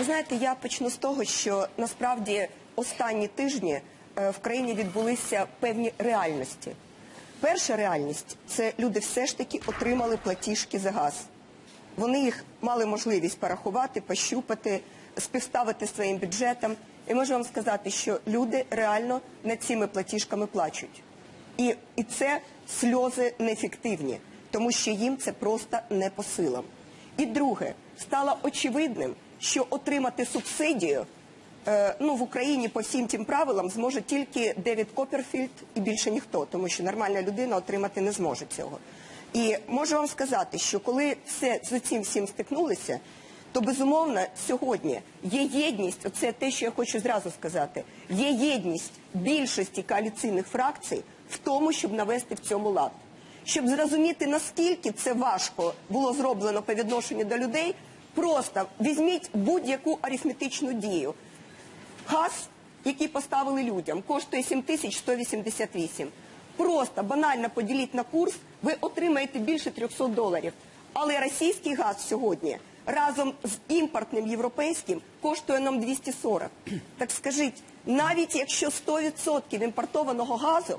Ви знаєте, я почну з того, що насправді останні тижні е, в країні відбулися певні реальності. Перша реальність це люди все ж таки отримали платіжки за газ. Вони їх мали можливість порахувати, пощупати, співставити своїм бюджетом. І можу вам сказати, що люди реально над цими платіжками плачуть. І, і це сльози неефективні, тому що їм це просто не по силам. І друге, стало очевидним, що отримати субсидію е, ну, в Україні по всім тим правилам зможе тільки Девід Копперфільд і більше ніхто, тому що нормальна людина отримати не зможе цього. І можу вам сказати, що коли все з цим всім стикнулися, то безумовно сьогодні є єдність, оце те, що я хочу зразу сказати, є єдність більшості коаліційних фракцій в тому, щоб навести в цьому лад. Щоб зрозуміти, наскільки це важко було зроблено по відношенню до людей, просто візьміть будь-яку арифметичну дію. Газ, який поставили людям, коштує 7188. Просто банально поділіть на курс, ви отримаєте більше 300 доларів. Але російський газ сьогодні разом з імпортним європейським коштує нам 240. Так скажіть, навіть якщо 100% імпортованого газу,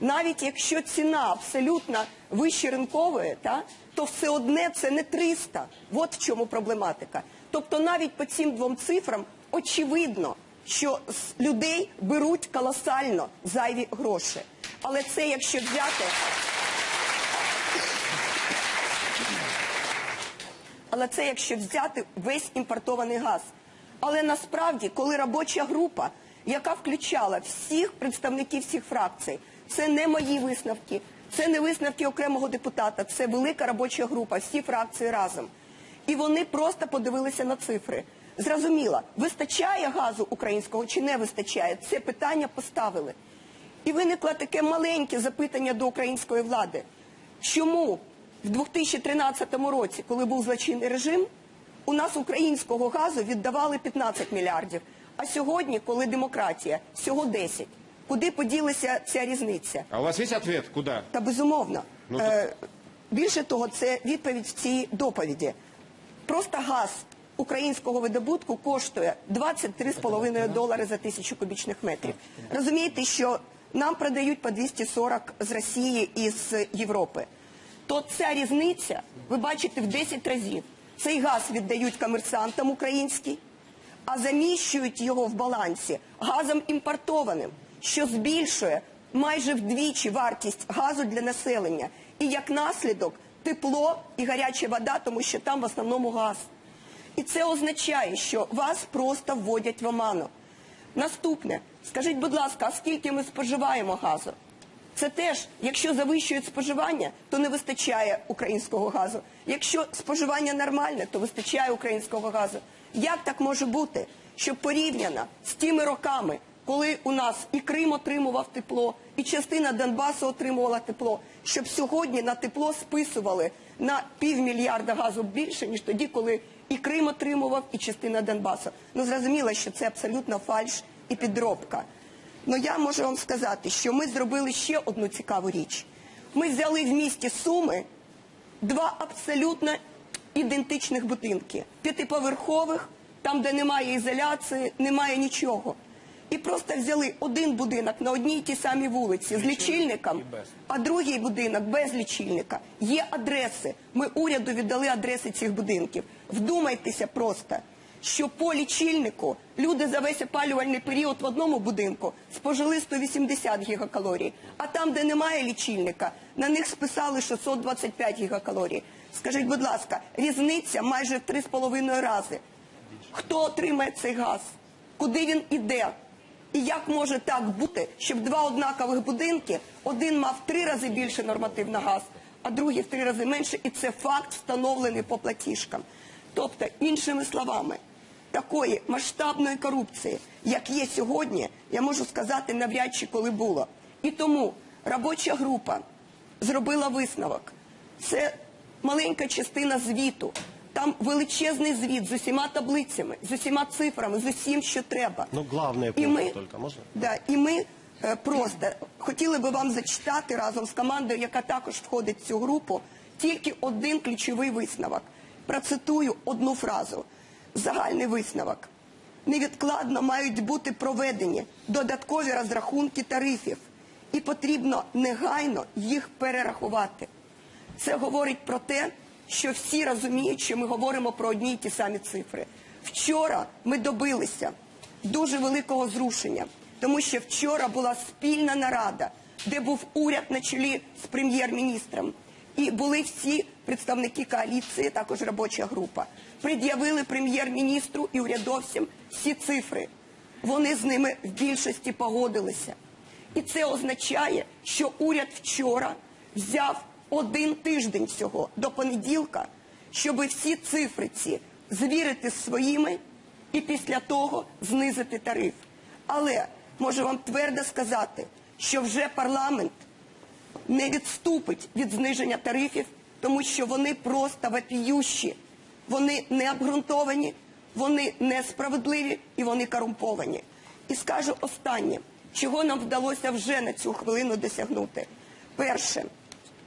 навіть якщо ціна абсолютно вище ринкової, та, то все одне це не 300. От в чому проблематика. Тобто навіть по цим двом цифрам очевидно, що з людей беруть колосально зайві гроші. Але це якщо взяти. Але це якщо взяти весь імпортований газ. Але насправді, коли робоча група, яка включала всіх представників всіх фракцій, це не мої висновки, це не висновки окремого депутата, це велика робоча група, всі фракції разом. І вони просто подивилися на цифри. Зрозуміло, вистачає газу українського чи не вистачає? Це питання поставили. І виникло таке маленьке запитання до української влади. Чому в 2013 році, коли був злочинний режим, у нас українського газу віддавали 15 мільярдів, а сьогодні, коли демократія, всього 10. Куди поділася ця різниця? А у вас есть ответ? Куда? Та безумовно. Ну, е, більше того, це відповідь в цій доповіді. Просто газ українського видобутку коштує 23,5 долари за тисячу кубічних метрів. Розумієте, що нам продають по 240 з Росії і з Європи. То ця різниця, ви бачите, в 10 разів. Цей газ віддають комерсантам український, а заміщують його в балансі газом імпортованим, що збільшує майже вдвічі вартість газу для населення. І як наслідок тепло і гаряча вода, тому що там в основному газ. І це означає, що вас просто вводять в оману. Наступне, скажіть, будь ласка, а скільки ми споживаємо газу? Це теж, якщо завищують споживання, то не вистачає українського газу. Якщо споживання нормальне, то вистачає українського газу. Як так може бути, щоб порівняно з тими роками, коли у нас і Крим отримував тепло, і частина Донбасу отримувала тепло, щоб сьогодні на тепло списували на півмільярда газу більше, ніж тоді, коли і Крим отримував, і частина Донбасу. Ну зрозуміло, що це абсолютно фальш і підробка. Ну я можу вам сказати, що ми зробили ще одну цікаву річ. Ми взяли в місті Суми два абсолютно ідентичних будинки. П'ятиповерхових, там, де немає ізоляції, немає нічого. І просто взяли один будинок на одній тій самій вулиці з лічильником, а другий будинок без лічильника. Є адреси. Ми уряду віддали адреси цих будинків. Вдумайтеся просто що по лічильнику люди за весь опалювальний період в одному будинку спожили 180 гігакалорій, а там, де немає лічильника, на них списали 625 гігакалорій. Скажіть, будь ласка, різниця майже в 3,5 рази. Хто отримає цей газ? Куди він іде? І як може так бути, щоб два однакових будинки, один мав три рази більше норматив на газ, а другий в три рази менше, і це факт встановлений по платіжкам. Тобто, іншими словами, такої масштабної корупції, як є сьогодні, я можу сказати навряд чи коли було. І тому робоча група зробила висновок. Це маленька частина звіту. Там величезний звіт з усіма таблицями, з усіма цифрами, з усім, що треба. Ну, пункты ми, только можно? да, і ми е, просто хотіли би вам зачитати разом з командою, яка також входить в цю групу, тільки один ключовий висновок. Процитую одну фразу. загальний висновок. Невідкладно мають бути проведені додаткові розрахунки тарифів, і потрібно негайно їх перерахувати. Це говорить про те, що всі розуміють, що ми говоримо про одні й ті самі цифри. Вчора ми добилися дуже великого зрушення, тому що вчора була спільна нарада, де був уряд на чолі з прем'єр-міністром, і були всі представники коаліції, також робоча група. Пред'явили прем'єр-міністру і урядовцям всі цифри. Вони з ними в більшості погодилися. І це означає, що уряд вчора взяв один тиждень всього до понеділка, щоб всі цифри ці звірити своїми і після того знизити тариф. Але можу вам твердо сказати, що вже парламент не відступить від зниження тарифів, тому що вони просто вопіющі, вони не обґрунтовані, вони несправедливі і вони корумповані. І скажу останнє, чого нам вдалося вже на цю хвилину досягнути. Перше,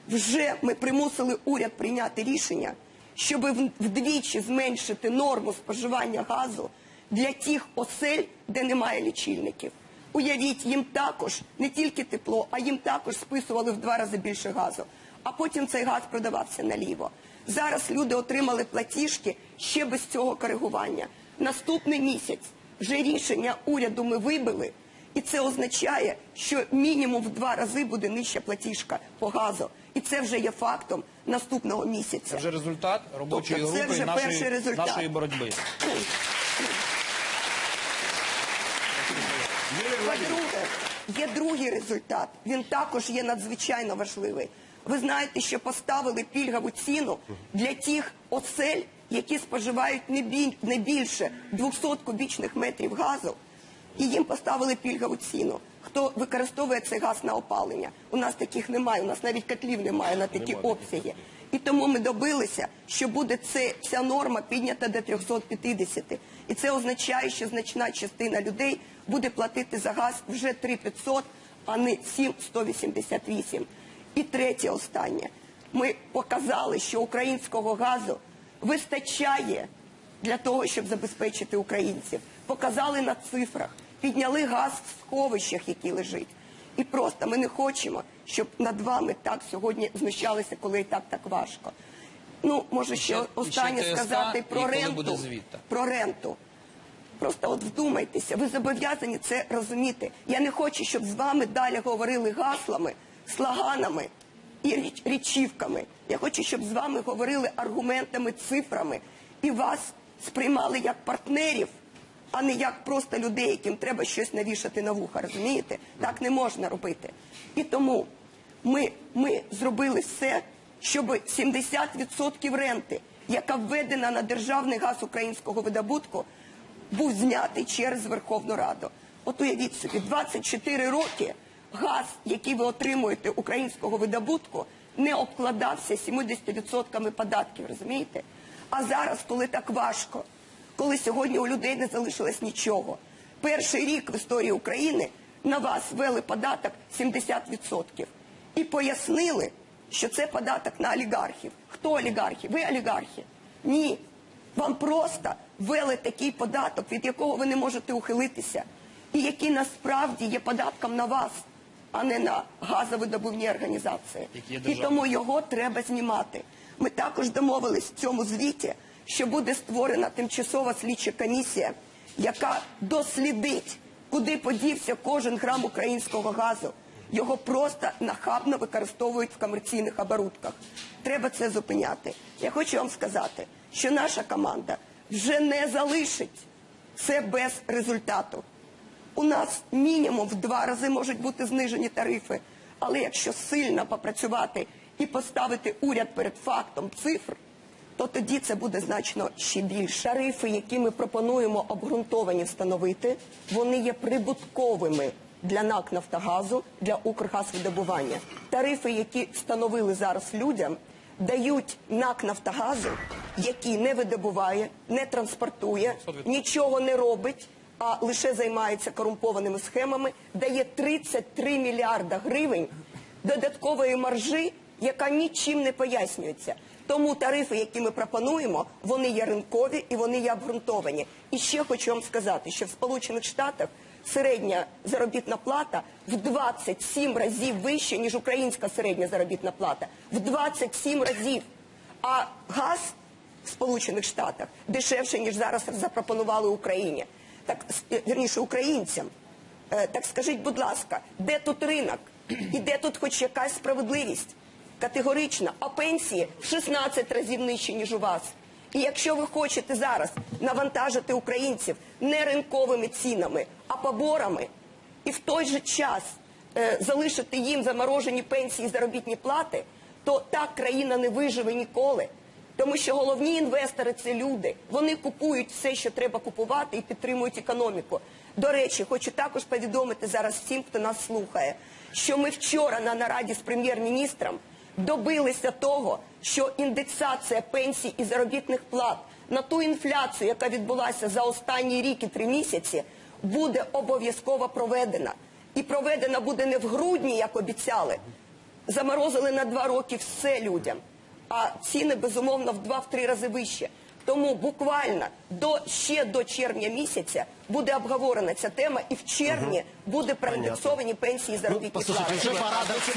вже ми примусили уряд прийняти рішення, щоб вдвічі зменшити норму споживання газу для тих осель, де немає лічильників. Уявіть, їм також не тільки тепло, а їм також списували в два рази більше газу. А потім цей газ продавався наліво. Зараз люди отримали платіжки ще без цього коригування. Наступний місяць вже рішення уряду ми вибили, і це означає, що мінімум в два рази буде нижча платіжка по газу. І це вже є фактом наступного місяця. Це вже результат робочої Тобто групи нашої, результат. нашої боротьби. По-друге, є другий результат. Він також є надзвичайно важливий. Ви знаєте, що поставили пільгову ціну для тих осель, які споживають не більше 200 кубічних метрів газу, і їм поставили пільгову ціну. Хто використовує цей газ на опалення? У нас таких немає, у нас навіть котлів немає на такі обсяги. І тому ми добилися, що буде це, ця норма піднята до 350. І це означає, що значна частина людей буде платити за газ вже 3500, а не 7188. І третє останнє. Ми показали, що українського газу вистачає для того, щоб забезпечити українців. Показали на цифрах, підняли газ в сховищах, які лежить. І просто ми не хочемо, щоб над вами так сьогодні знущалися, коли і так так важко. Ну, може, ще ще останнє сказати про ренту. Про ренту. Просто от вдумайтеся, ви зобов'язані це розуміти. Я не хочу, щоб з вами далі говорили гаслами, слоганами і річ- річівками. Я хочу, щоб з вами говорили аргументами, цифрами і вас сприймали як партнерів, а не як просто людей, яким треба щось навішати на вуха. Розумієте? Так не можна робити. І тому ми, ми зробили все, щоб 70% ренти, яка введена на державний газ українського видобутку, був знятий через Верховну Раду. От уявіть собі, 24 роки газ, який ви отримуєте українського видобутку, не обкладався 70% податків, розумієте? А зараз, коли так важко, коли сьогодні у людей не залишилось нічого, перший рік в історії України на вас ввели податок 70% і пояснили, що це податок на олігархів. Хто олігархи? Ви олігархи? Ні. Вам просто ввели такий податок, від якого ви не можете ухилитися, і який насправді є податком на вас, а не на газовидобувні організації. І тому його треба знімати. Ми також домовились в цьому звіті, що буде створена тимчасова слідча комісія, яка дослідить, куди подівся кожен грам українського газу. Його просто нахабно використовують в комерційних оборудках. Треба це зупиняти. Я хочу вам сказати, що наша команда вже не залишить це без результату. У нас мінімум в два рази можуть бути знижені тарифи. Але якщо сильно попрацювати і поставити уряд перед фактом цифр, то тоді це буде значно ще більше. Тарифи, які ми пропонуємо обґрунтовані встановити, вони є прибутковими для НАК «Нафтогазу», для «Укргазвидобування». Тарифи, які встановили зараз людям, дають НАК «Нафтогазу», який не видобуває, не транспортує, нічого не робить, а лише займається корумпованими схемами, дає 33 мільярда гривень додаткової маржи, яка нічим не пояснюється. Тому тарифи, які ми пропонуємо, вони є ринкові і вони є обґрунтовані. І ще хочу вам сказати, що в Сполучених Штатах середня заробітна плата в 27 разів вища, ніж українська середня заробітна плата. В 27 разів. А газ в Сполучених Штатах дешевше, ніж зараз запропонували Україні. Так, с- вірніше, українцям. Е, Так скажіть, будь ласка, де тут ринок? І де тут хоч якась справедливість? Категорично, а пенсії в 16 разів нижчі, ніж у вас. І якщо ви хочете зараз навантажити українців не ринковими цінами, а поборами, і в той же час е, залишити їм заморожені пенсії і заробітні плати, то так країна не виживе ніколи. Тому що головні інвестори це люди. Вони купують все, що треба купувати, і підтримують економіку. До речі, хочу також повідомити зараз всім, хто нас слухає, що ми вчора на нараді з прем'єр-міністром добилися того, що індексація пенсій і заробітних плат на ту інфляцію, яка відбулася за останні рік і три місяці, буде обов'язково проведена. І проведена буде не в грудні, як обіцяли. Заморозили на два роки все людям, а ціни безумовно в два-три рази вище. Тому буквально до ще до червня місяця буде обговорена ця тема, і в червні буде проіндексовані пенсії і заробітні послухайте, плати.